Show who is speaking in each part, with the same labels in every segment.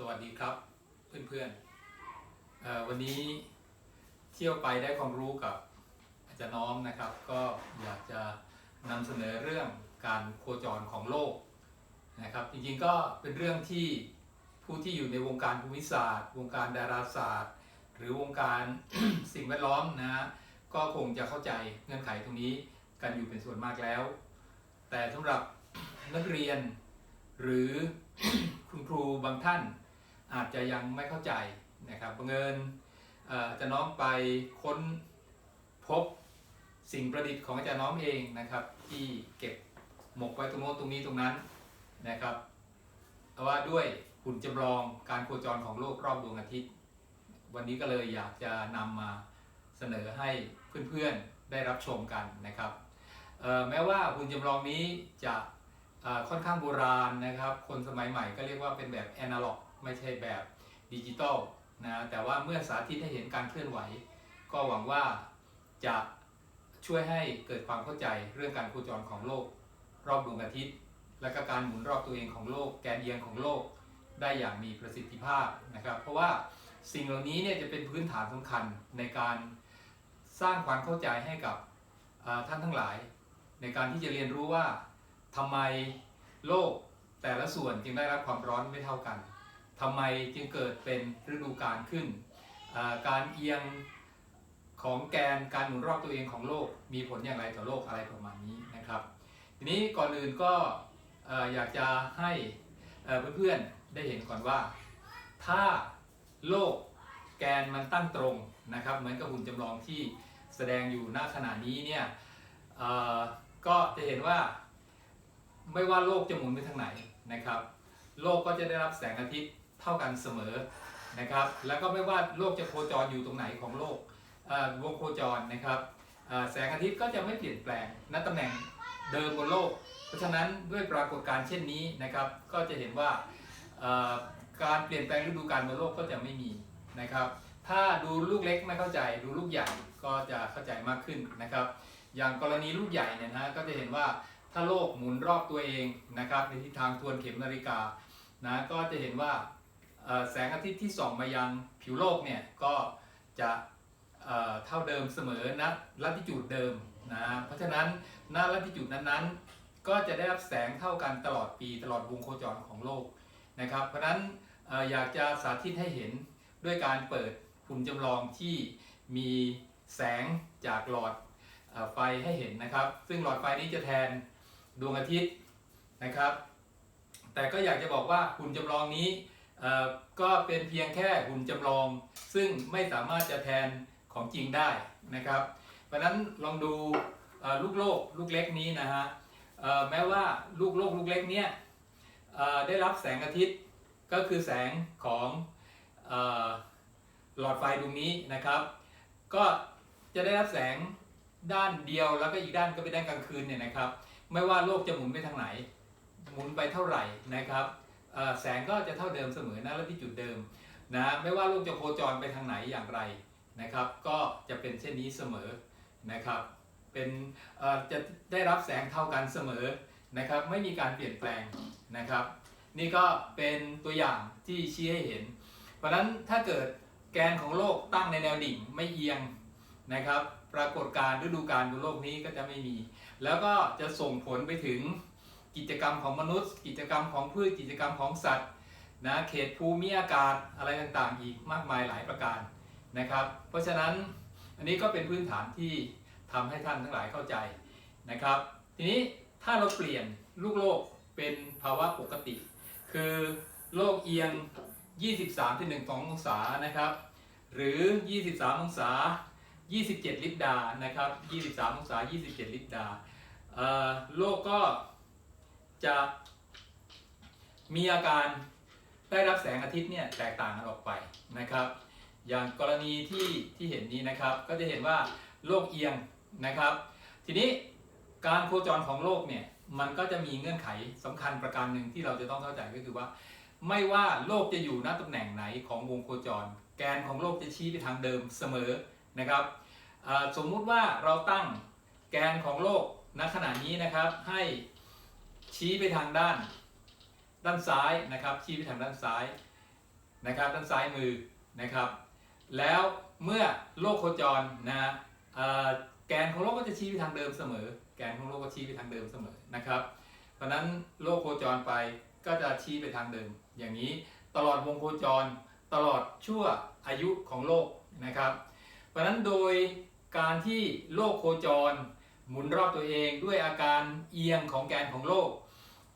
Speaker 1: สวัสดีครับเพื่อนๆเอ่อวันนี้เที่ยวไปได้ความรู้กับอาจารย์น้อมนะครับ ก็อยากจะนำเสนอเรื่องการโคจรของโลกนะครับ จริงๆก็เป็นเรื่องที่ผู้ที่อยู่ในวงการภูมิศาสตร์ วงการดาราศาสตร์ หรือวงการสิ่งแวดล้อมนะฮะก็คงจะเข้าใจเงื่อนไขตรงนี้กันอยู่เป็นส่วนมากแล้ว แต่สำหรับนักเรียนหรือคุณครูบางท่าน อาจจะยังไม่เข้าใจนะครับบังเอิญอาจารย์น้อมไปค้นพบสิ่งประดิษฐ์ของอาจารย์น้อมเองนะครับ ที่เก็บหมกไว้ตรงโน้นตรงนี้ตรงนั้นนะครับเอาว่าด้วยหุ่นจำลองการโคจรของโลกรอบดวงอาทิตย์ วันนี้ก็เลยอยากจะนำมาเสนอให้เพื่อนๆได้รับชมกันนะครับแม้ว่าหุ่นจำลองนี้จะค่อนข้างโบราณนะครับ คนสมัยใหม่ก็เรียกว่าเป็นแบบแอนะล็อก ไม่ใช่แบบดิจิตอลนะแต่ว่าเมื่อสาธิตให้เห็นการเคลื่อนไหว ก็หวังว่าจะช่วยให้เกิดความเข้าใจเรื่องการโคจรของโลก รอบดวงอาทิตย์ และก็การหมุนรอบตัวเองของโลก แกนเอียงของโลกได้อย่างมีประสิทธิภาพนะครับ เพราะว่าสิ่งเหล่านี้เนี่ยจะเป็นพื้นฐานสำคัญในการสร้างความเข้าใจให้กับท่านทั้งหลาย ในการที่จะเรียนรู้ว่าทำไมโลกแต่ละส่วนจึงได้รับความร้อนไม่เท่ากัน ทำไมจึงเกิดเป็นฤดูกาลขึ้น การเอียงของแกนการหมุนรอบตัวเองของโลก มีผลอย่างไรต่อโลกอะไรประมาณนี้นะครับ ทีนี้ก่อนอื่นก็ออยากจะให้เพื่อนๆได้เห็นก่อนว่า ถ้าโลกแกนมันตั้งตรงนะครับเหมือนกับหุ่นจำลองที่แสดงอยู่ณขณะนี้เนี่ยก็จะเห็นว่าไม่ว่าโลกจะหมุนไปทางไหนนะครับ โลกก็จะได้รับแสงอาทิตย์ ท่ากันเสมอนะครับ แล้วก็ไม่ว่าโลกจะโคจรอยู่ตรงไหนของโลกวงโคจรนะครับแสงอาทิตย์ก็จะไม่เปลี่ยนแปลงณตำแหน่งเดิมบนโลก เพราะฉะนั้นด้วยปรากฏการณ์เช่นนี้นะครับ ก็จะเห็นว่าการเปลี่ยนแปลงฤดูกาลบนโลกก็จะไม่มีนะครับ ถ้าดูลูกเล็กไม่เข้าใจดูลูกใหญ่ก็จะเข้าใจมากขึ้นนะครับ อย่างกรณีลูกใหญ่เนี่ยนะฮะก็จะเห็นว่าถ้าโลกหมุนรอบตัวเองนะครับในทิศทางทวนเข็มนาฬิกานะก็จะเห็นว่า แสงอาทิตย์ที่ส่องมายังผิวโลกเนี่ยก็จะเท่าเดิมเสมอณลัติจูดเดิมนะเพราะฉะนั้นณลัติจูดนั้นๆ ก็จะได้รับแสงเท่ากันตลอดปีตลอดวงโคจรของโลกนะครับ เพราะฉะนั้นออยากจะสาธิตให้เห็นด้วยการเปิดหุ่นจำลองที่มีแสงจากหลอดอไฟให้เห็นนะครับ ซึ่งหลอดไฟนี้จะแทนดวงอาทิตย์นะครับ แต่ก็อยากจะบอกว่าหุ่นจำลองนี้ ก็เป็นเพียงแค่หุ่นจำลอง ซึ่งไม่สามารถจะแทนของจริงได้นะครับ เพราะนั้นลองดูลูกโลกลูกเล็กนี้นะฮะแม้ว่าลูกโลกลูกเล็กเนี้ยได้รับแสงอาทิตย์ก็คือแสงของอหลอดไฟดวงนี้นะครับ ก็จะได้รับแสงด้านเดียวแล้วก็อีกด้านก็เป็นด้านกลางคืนเนี่ยนะครับ ไม่ว่าโลกจะหมุนไปทางไหน หมุนไปเท่าไหร่นะครับ แสงก็จะเท่าเดิมเสมอนะและที่จุดเดิมนะไม่ว่าโลกจะโคจรไปทางไหนอย่างไรนะครับ ก็จะเป็นเช่นนี้เสมอนะครับ เป็นจะได้รับแสงเท่ากันเสมอนะครับ ไม่มีการเปลี่ยนแปลงนะครับ นี่ก็เป็นตัวอย่างที่ชี้ให้เห็น เพราะฉะนั้นถ้าเกิดแกนของโลกตั้งในแนวดิ่งไม่เอียงนะครับ ปรากฏการฤดูกาลบนโลกนี้ก็จะไม่มี แล้วก็จะส่งผลไปถึง กิจกรรมของมนุษย์ กิจกรรมของพืชกิจกรรมของสัตว์นะเขตภูมิอากาศอะไรต่างๆ อีกมากมายหลายประการนะครับ เพราะฉะนั้นอันนี้ก็เป็นพื้นฐานที่ทำให้ท่านทั้งหลายเข้าใจนะครับ ทีนี้ถ้าเราเปลี่ยนลูกโลกเป็นภาวะปกติ คือโลกเอียง 23ที่1 2องศานะครับ หรือ 23 องศา 27 ลิปดานะครับ 23 องศา 27 ลิปดาโลกก็ จะมีอาการได้รับแสงอาทิตย์เนี่ยแตกต่างกันออกไปนะครับ อย่างกรณีที่ที่เห็นนี้นะครับ ก็จะเห็นว่าโลกเอียงนะครับ ทีนี้การโคจรของโลกเนี่ยมันก็จะมีเงื่อนไขสำคัญประการหนึ่งที่เราจะต้องเข้าใจก็คือว่า ไม่ว่าโลกจะอยู่ณตำแหน่งไหนของวงโคจร แกนของโลกจะชี้ไปทางเดิมเสมอนะครับสมมุติว่าเราตั้งแกนของโลกณขณะนี้นะครับให้ ชี้ไปทางด้าน ด้านซ้ายนะครับ ชี้ไปทางด้านซ้ายนะครับ ด้านซ้ายมือนะครับ แล้วเมื่อโลกโคจรนะแกนของโลกก็จะชี้ไปทางเดิมเสมอ แกนของโลกก็ชี้ไปทางเดิมเสมอนะครับ เพราะนั้นโลกโคจรไปก็จะชี้ไปทางเดิม อย่างนี้ตลอดวงโคจรตลอดชั่วอายุของโลกนะครับ เพราะนั้นโดยการที่โลกโคจร หมุนรอบตัวเองด้วยอาการเอียงของแกนของโลก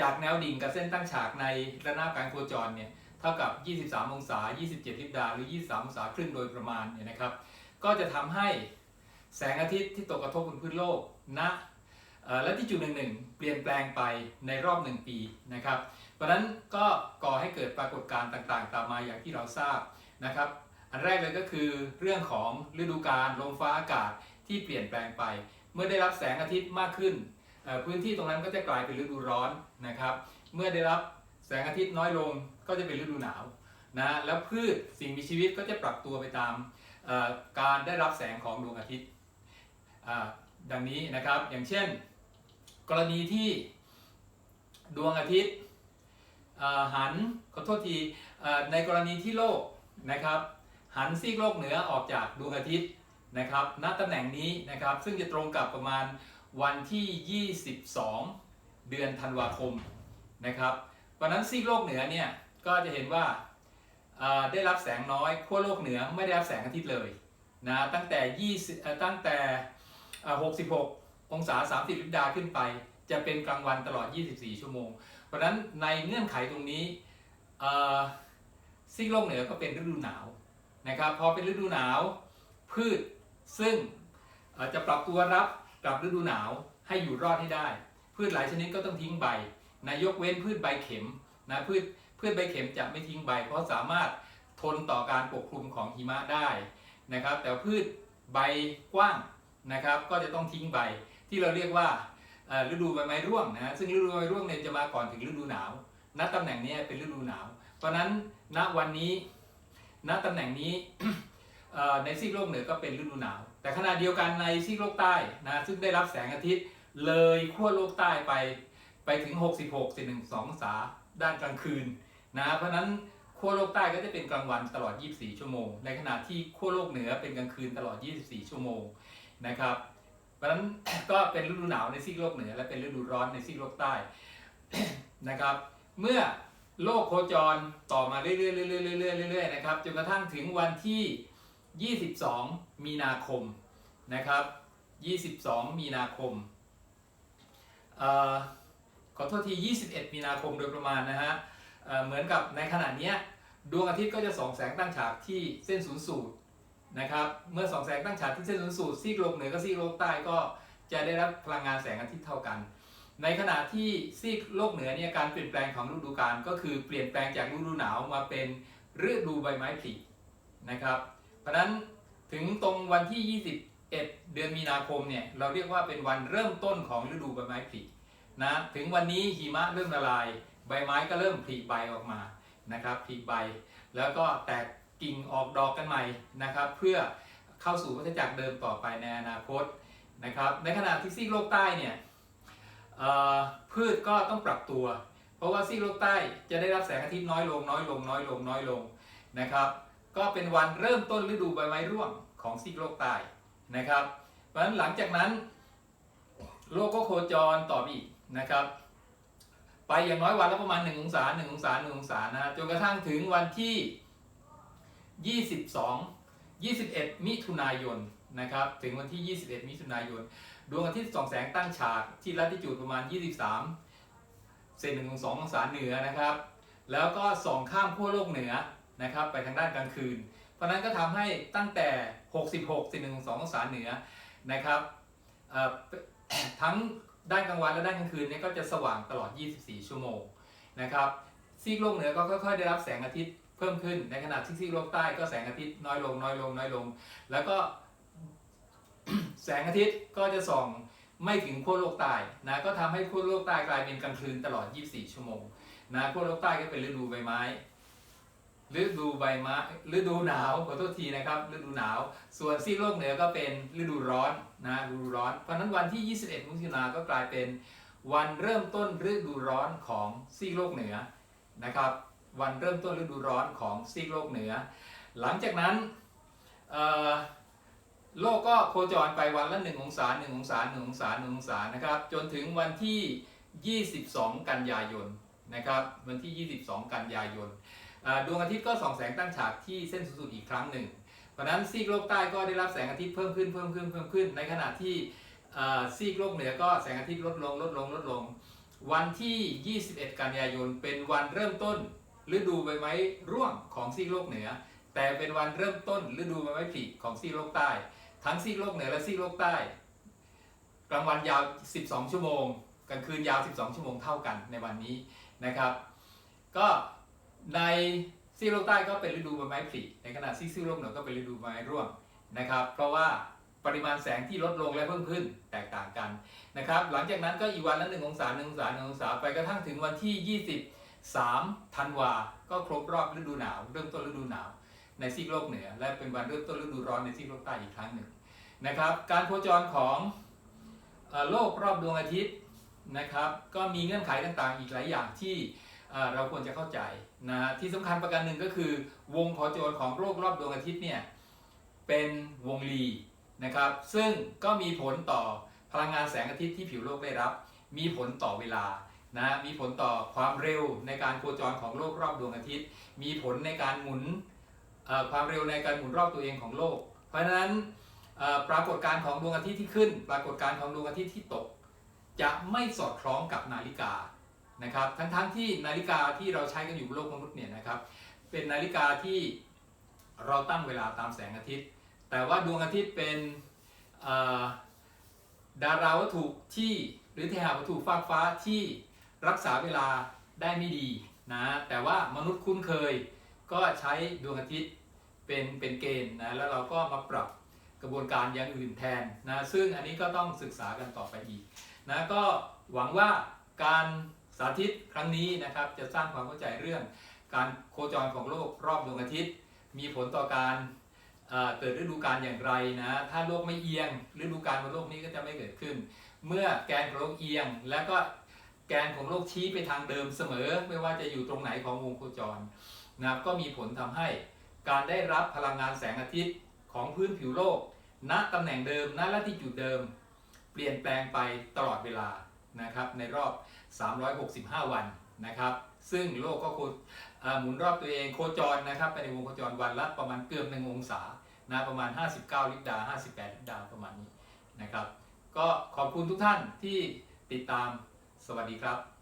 Speaker 1: จากแนวดิ่งกับเส้นตั้งฉากในระนาบการโคจรเนี่ยเท่ากับ 23 องศา 27 ลิบดาหรือ 23 องศาครึ่งโดยประมาณเนี่ยนะครับ ก็จะทำให้แสงอาทิตย์ที่ตกกระทบบนพื้นโลกณเอ่อและที่จุดหนึ่งหนึ่งเปลี่ยนแปลงไปในรอบหนึ่งปีนะครับ เพราะนั้นก็ก่อให้เกิดปรากฏการณ์ต่างๆ ตามมาอย่างที่เราทราบนะครับ อันแรกเลยก็คือเรื่องของฤดูกาลลมฟ้าอากาศที่เปลี่ยนแปลงไป เมื่อได้รับแสงอาทิตย์มากขึ้น พื้นที่ตรงนั้นก็จะกลายเป็นฤดูร้อนนะครับ เมื่อได้รับแสงอาทิตย์น้อยลงก็จะเป็นฤดูหนาวนะแล้วพืชสิ่งมีชีวิตก็จะปรับตัวไปตามการได้รับแสงของดวงอาทิตย์ดังนี้นะครับอย่างเช่น กรณีที่ดวงอาทิตย์หันขอโทษทีในกรณีที่โลกนะครับ หันซีกโลกเหนือออกจากดวงอาทิตย์นะครับณตำแหน่งนี้นะครับซึ่งจะตรงกับประมาณ วันที่ 22 เดือนธันวาคมนะครับเพราะนั้นซีกโลกเหนือเนี่ยก็จะเห็นว่าได้รับแสงน้อยขั้วโลกเหนือไม่ได้รับแสงอาทิตย์เลยนะตั้งแต่20ตั้งแต่ 66 องศา 30ลิบดาขึ้นไป จะเป็นกลางวันตลอด 24 ชั่วโมง เพราะนั้นในเงื่อนไขตรงนี้ซีกโลกเหนือก็เป็นฤดูหนาวนะครับพอเป็นฤดูหนาวพืชซึ่งจะปรับตัวรับ กับฤดูหนาวให้อยู่รอดให้ได้ พืชหลายชนิดก็ต้องทิ้งใบนะยกเว้นพืชใบเข็มนะพืชพืชใบเข็มจะไม่ทิ้งใบ เพราะสามารถทนต่อการปกคลุมของหิมะได้นะครับ แต่พืชใบกว้างนะครับ ก็จะต้องทิ้งใบที่เราเรียกว่าฤดูใบไม้ร่วงนะซึ่งฤดูใบไม้ร่วงเนี่ยจะมาก่อนถึงฤดูหนาวณตำแหน่งนี้เป็นฤดูหนาว เพราะนั้นณวันนี้ณตำแหน่งนี้ในซีกโลกเหนือก็เป็นฤดูหนาว แต่ขณะเดียวกันในซีกโลกใต้นะซึ่งได้รับแสงอาทิตย์เลยขั้วโลกใต้ไปไปถึง 66 1 2องศาด้านกลางคืนนะเพราะนั้นขั้วโลกใต้ก็จะเป็นกลางวันตลอด 24 ชั่วโมง ในขณะที่ขั้วโลกเหนือเป็นกลางคืนตลอด 24 ชั่วโมงนะครับเพราะนั้นก็เป็นฤดูหนาวในซีกโลกเหนือ และเป็นฤดูร้อนในซีกโลกใต้นะครับ เมื่อโลกโคจรต่อมาเรื่อยๆเรื่อยๆเรื่อยๆเรื่อยๆนะครับจนกระทั่งถึงวันที่ 22 มีนาคมนะครับ 22 มีนาคมออขอโทษที 21 มีนาคมโดยประมาณนะฮะเเหมือนกับในขณะนี้ดวงอาทิตย์ก็จะส่องแสงตั้งฉากที่เส้นศูนย์สูตรนะครับเมื่อส่องแสงตั้งฉากที่เส้นศูนย์สูตรซีกโลกเหนือกับซีกโลกใต้ก็จะได้รับพลังงานแสงอาทิตย์เท่ากัน ในขณะที่ซีกโลกเหนือเนี่ยการเปลี่ยนแปลงของฤดูกาลก็คือเปลี่ยนแปลงจากฤดูหนาวมาเป็นฤดูใบไม้ผลินะครับ เพราะนั้นถึงตรงวันที่ 21 เดือนมีนาคมเนี่ยเราเรียกว่าเป็นวันเริ่มต้นของฤดูใบไม้ผลินะถึงวันนี้หิมะเริ่มละลาย ใบไม้ก็เริ่มผลิใบออกมานะครับผลิใบ แล้วก็แตกกิ่งออกดอกกันใหม่นะครับ เพื่อเข้าสู่วัฏจักรเดิมต่อไปในอนาคตนะครับ ในขณะที่ซีกโลกใต้เนี่ยพืชก็ต้องปรับตัว เพราะว่าซีกโลกใต้จะได้รับแสงอาทิตย์น้อยลงน้อยลงน้อยลงน้อยลงนะครับ ก็เป็นวันเริ่มต้นฤดูใบไม้ร่วงของซีกโลกใต้นะครับ เพราะฉะนั้นหลังจากนั้น โลกก็โคจรต่อไปอีกนะครับ ไปอย่างน้อยวันละประมาณ 1 องศา 1 องศา 1 องศานะจนกระทั่งถึงวันที่ 22 21 มิถุนายนนะครับ ถึงวันที่ 21 มิถุนายน ดวงอาทิตย์ส่องแสงตั้งฉากที่ลัติจูดประมาณ 23เซนหนึ่งสององศาเหนือนะครับ แล้วก็ส่องข้ามขั้วโลกเหนือ นะครับไปทางด้านกลางคืน เพราะนั้นก็ทำให้ตั้งแต่ 66เซนหนึ่งสององศาเหนือนะครับทั้งด้านกลางวันและด้านกลางคืนเนี่ยก็จะสว่างตลอด 24 ชั่วโมงนะครับซีกโลกเหนือก็ค่อยๆ ได้รับแสงอาทิตย์เพิ่มขึ้น ในขณะที่ซีกโลกใต้ก็แสงอาทิตย์น้อยลงน้อยลงน้อยลง แล้วก็แสงอาทิตย์ก็จะส่องไม่ถึงขั้วโลกใต้นะก็ทำให้ขั้วโลกใต้กลายเป็นกลางคืนตลอด 24 ชั่วโมงนะขั้วโลกใต้ก็เป็นฤดูใบไม้ ฤดูใบไม้ฤดูหนาวขอโทษทีนะครับฤดูหนาว ส่วนซีกโลกเหนือก็เป็นฤดูร้อนนะฤดูร้อน เพราะนั้นวันที่ 21 มิถุนาก็กลายเป็นวันเริ่มต้นฤดูร้อนของซีกโลกเหนือนะครับ วันเริ่มต้นฤดูร้อนของซีกโลกเหนือ หลังจากนั้นโลกก็โคจรไปวันละ 1 องศา 1 องศา 1 องศา 1 องศานะครับ จนถึงวันที่ 22 กันยายนนะครับ วันที่ 22 กันยายน ดวงอาทิตย์ก็ส่องแสงตั้งฉากที่เส้นศูนย์สูตรอีกครั้งหนึ่ง เพราะนั้นซีกโลกใต้ก็ได้รับแสงอาทิตย์เพิ่มขึ้นเพิ่มขึ้นเพิ่มขึ้น ในขณะที่ซีกโลกเหนือก็แสงอาทิตย์ลดลงลดลงลดลง วันที่ 21 กันยายนเป็นวันเริ่มต้นฤดูใบไม้ร่วงของซีกโลกเหนือ แต่เป็นวันเริ่มต้นฤดูใบไม้ผลิของซีกโลกใต้ ทั้งซีกโลกเหนือและซีกโลกใต้ กลางวันยาว 12 ชั่วโมงกลางคืนยาว 12 ชั่วโมงเท่ากันในวันนี้นะครับ ก็ ในซีกโลกใต้ก็เป็นฤดูใบไม้ผลิในขณะที่ซีกโลกเหนือก็เป็นฤดูใบไม้ร่วงนะครับ เพราะว่าปริมาณแสงที่ลดลงและเพิ่มขึ้นแตกต่างกันนะครับ หลังจากนั้นก็อีกวันละหนึ่งองศาหนึ่งองศาหนึ่งองศาไปกระทั่งถึงวันที่ 23ธันวา ก็ครบรอบฤดูหนาว เริ่มต้นฤดูหนาว ในซีกโลกเหนือ และเป็นวันเริ่มต้นฤดูร้อนในซีกโลกใต้อีกครั้งหนึ่งนะครับ การโคจรของโลกรอบดวงอาทิตย์นะครับ ก็มีเงื่อนไขต่างๆ อีกหลายอย่างที่ เราควรจะเข้าใจนะที่สำคัญประการหนึ่งก็คือ วงโคจรของโลกรอบดวงอาทิตย์เนี่ยเป็นวงรีนะครับ ซึ่งก็มีผลต่อพลังงานแสงอาทิตย์ที่ผิวโลกได้รับ มีผลต่อเวลานะมีผลต่อความเร็วในการโคจรของโลกรอบดวงอาทิตย์ มีผลในการหมุนความเร็วในการหมุนรอบตัวเองของโลก เพราะฉะนั้นปรากฏการณ์ของดวงอาทิตย์ที่ขึ้น ปรากฏการณ์ของดวงอาทิตย์ที่ตก จะไม่สอดคล้องกับนาฬิกา นะครับทั้งๆที่นาฬิกาที่เราใช้กันอยู่บนโลกมนุษย์เนี่ยนะครับเป็นนาฬิกาที่เราตั้งเวลาตามแสงอาทิตย์ แต่ว่าดวงอาทิตย์เป็นดาราวัตถุที่หรือเทหวัตถุฟากฟ้าที่รักษาเวลาได้ไม่ดีนะแต่ว่ามนุษย์คุ้นเคยก็ใช้ดวงอาทิตย์เป็นเป็นเกณฑ์นะแล้วเราก็มาปรับกระบวนการอย่างอื่นแทนนะซึ่งอันนี้ก็ต้องศึกษากันต่อไปอีกนะก็หวังว่าการ สาธิตครั้งนี้นะครับจะสร้างความเข้าใจเรื่องการโคจรของโลกรอบดวงอาทิตย์ มีผลต่อการเเกิดฤดูกาลอย่างไรนะ ถ้าโลกไม่เอียง ฤดูกาลบนโลกนี้ก็จะไม่เกิดขึ้น เมื่อแกนของโลกเอียง แล้วก็แกนของโลกชี้ไปทางเดิมเสมอ ไม่ว่าจะอยู่ตรงไหนของวงโคจรนะครับก็มีผลทำให้การได้รับพลังงานแสงอาทิตย์ของพื้นผิวโลก ณตำแหน่งเดิมณลัติจุดเดิม เปลี่ยนแปลงไปตลอดเวลานะครับในรอบ 365 วันนะครับ ซึ่งโลกก็โคหมุนรอบตัวเองโคจรนะครับไปในวงโคจรวันละประมาณเกือบหนึ่งองศานะประมาณ 59 ลิปดา 58 ลิปดาประมาณนี้นะครับ ก็ขอบคุณทุกท่านที่ติดตามสวัสดีครับ